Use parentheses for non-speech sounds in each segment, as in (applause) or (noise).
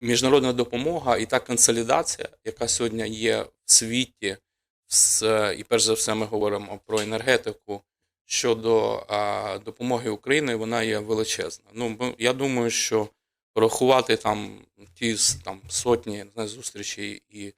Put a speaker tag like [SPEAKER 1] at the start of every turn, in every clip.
[SPEAKER 1] міжнародна допомога і та консолідація, яка сьогодні є в світі, і перш за все ми говоримо про енергетику щодо допомоги Україні, вона є величезна. Ну, я думаю, що порахувати там ті там, сотні зустрічей і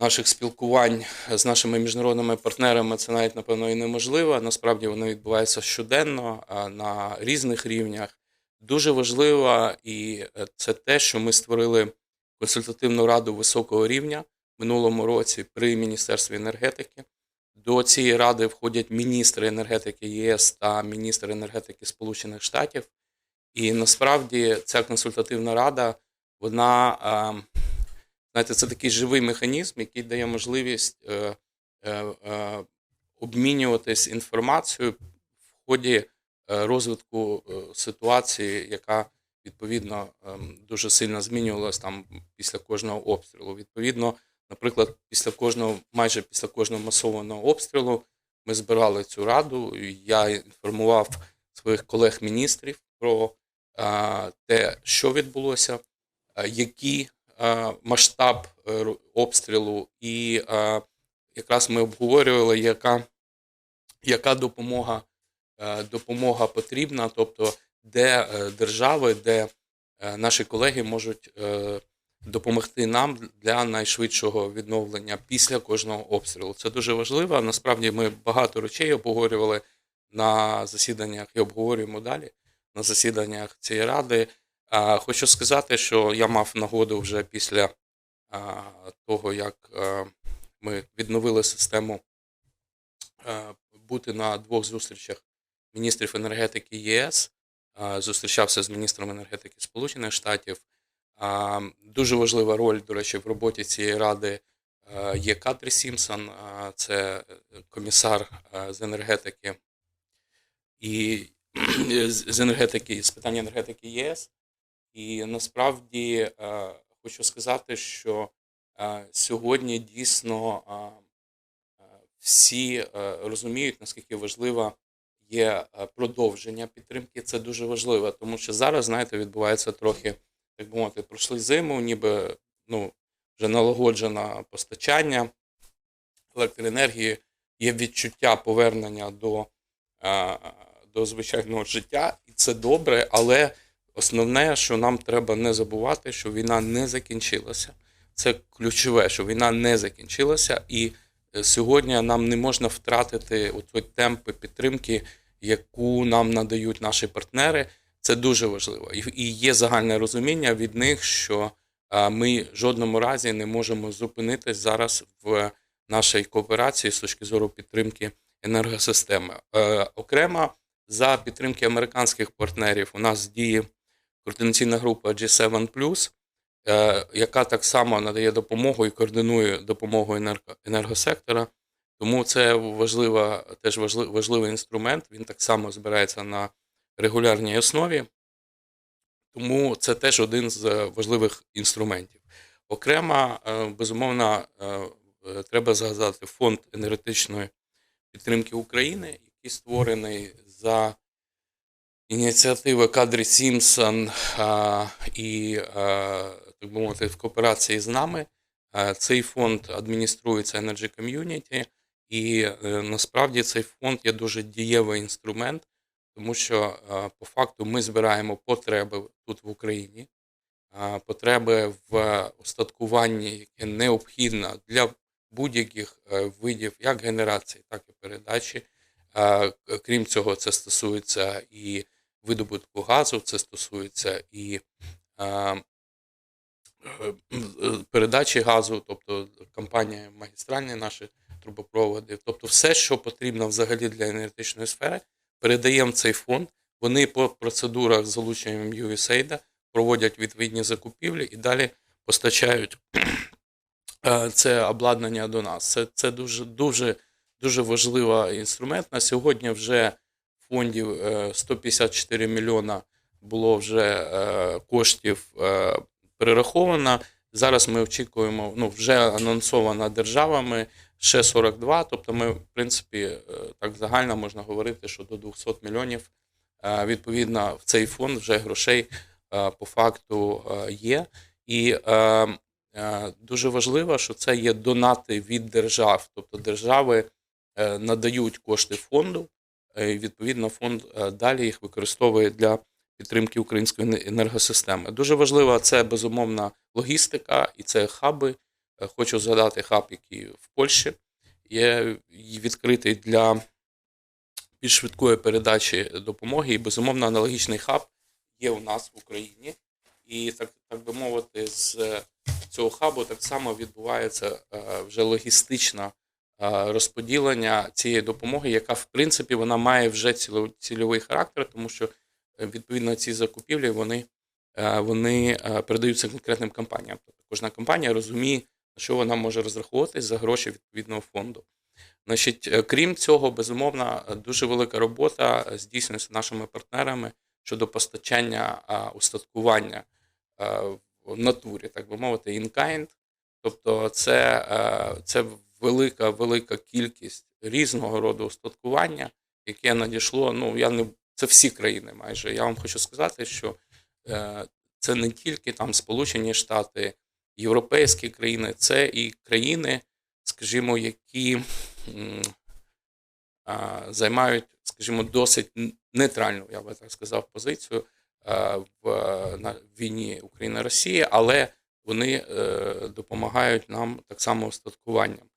[SPEAKER 1] наших спілкувань з нашими міжнародними партнерами це навіть напевно і неможливо. Насправді вони відбуваються щоденно на різних рівнях. Дуже важливо, і е, це те, що ми створили консультативну раду високого рівня в минулому році при Міністерстві енергетики. До цієї ради входять міністри енергетики ЄС та міністр енергетики Сполучених Штатів. І насправді ця консультативна рада, вона, знаєте, це такий живий механізм, який дає можливість е, е, е, обмінюватись інформацією в ході е, розвитку е, ситуації, яка відповідно ем, дуже сильно змінювалась там після кожного обстрілу. Відповідно, наприклад, після кожного, майже після кожного масованого обстрілу ми збирали цю раду. Я інформував своїх колег-міністрів про те, що відбулося, який масштаб е, обстрілу, і якраз ми обговорювали, яка, яка допомога, е, допомога потрібна, тобто де е, держави, де е, наші колеги можуть е, допомогти нам для найшвидшого відновлення після кожного обстрілу. Це дуже важливо. Насправді ми багато речей обговорювали на засіданнях і обговорюємо далі на засіданнях цієї ради. Хочу сказати, що я мав нагоду вже після того, як е, ми відновили систему е, бути на двох зустрічах міністрів енергетики ЄС. Зустрічався з міністром енергетики Сполучених Штатів. Дуже важлива роль, до речі, в роботі цієї ради є Катрі Сімпсон, а, це е, комісар з енергетики і (clears throat) з енергетики, з питань енергетики ЄС. І насправді хочу сказати, що сьогодні дійсно всі розуміють, наскільки важлива є е, продовження підтримки. Це дуже важливо, тому що зараз, знаєте, відбувається трохи, як би мовити, пройшли зиму, ніби ну, вже налагоджено постачання електроенергії, є відчуття повернення до, е, до звичайного життя, і це добре, але основне, що нам треба не забувати, що війна не закінчилася. Це ключове, що війна не закінчилася, і сьогодні нам не можна втратити той темпи підтримки, яку нам надають наші партнери. Це дуже важливо. І, є загальне розуміння від них, що ми в жодному разі не можемо зупинитись зараз в нашій кооперації з точки зору підтримки енергосистеми. Е, окремо за підтримки американських партнерів у нас діє координаційна група G7+, е, яка так само надає допомогу і координує допомогу енерго- енергосектора. Тому це важлива, теж важли- важливий інструмент. Він так само збирається на регулярній основі. Тому це теж один з е, важливих інструментів. Окремо, е, безумовно, е, е, треба згадати фонд енергетичної підтримки України, який створений за ініціативи Кадрі Сімпсон і, так би мовити, в кооперації з нами. Цей фонд адмініструється Energy Community, і е, насправді цей фонд є дуже дієвий інструмент, тому що по факту ми збираємо потреби тут в Україні, потреби в устаткуванні, яке необхідно для будь-яких е, видів як генерації, так і передачі. Крім цього, це стосується і видобутку газу, це стосується і е, е, (clears throat) передачі газу, тобто компанія магістральні наші трубопроводи, тобто все, що потрібно взагалі для енергетичної сфери, передаємо цей фонд. Вони по процедурах з залученням USAID проводять відповідні закупівлі і далі постачають (clears throat) е, це обладнання до нас. Це, це дуже, дуже, дуже важливий інструмент. На сьогодні вже в фонді е, 154 мільйона було вже е, коштів перераховано. Зараз ми очікуємо, ну вже анонсовано державами ще 42. Тобто, ми, в принципі, е, так загально можна говорити, що до 200 мільйонів е, відповідно в цей фонд вже грошей е, по факту є. І дуже важливо, що це є донати від держав, тобто держави надають кошти фонду, і відповідно фонд далі їх використовує для підтримки української енергосистеми. Дуже важлива це безумовна логістика і це хаби. Е, Хочу згадати хаб, який в Польщі є відкритий для більш швидкої передачі допомоги. І безумовно аналогічний хаб є у нас в Україні. І так, так би мовити, з е, цього хабу так само відбувається е, вже логістичне е, розподілення цієї допомоги, яка в принципі вона має вже цільовий характер, тому що відповідно ці закупівлі вони, е, вони е, передаються конкретним компаніям. Тобто кожна компанія розуміє, на що вона може розраховуватись за гроші відповідного фонду. Значить, е, крім цього, безумовно, дуже велика робота здійснюється нашими партнерами щодо постачання устаткування в натурі, так би мовити, in kind. Тобто, це, це велика, велика кількість різного роду устаткування, яке надійшло. Ну, я не це всі країни майже. Я вам хочу сказати, що е, це не тільки там Сполучені Штати, європейські країни, це і країни, скажімо, які займають, скажімо, досить нейтральну, я би так сказав, позицію в е, на війні Україна-Росія, але вони е, допомагають нам так само устаткуванням.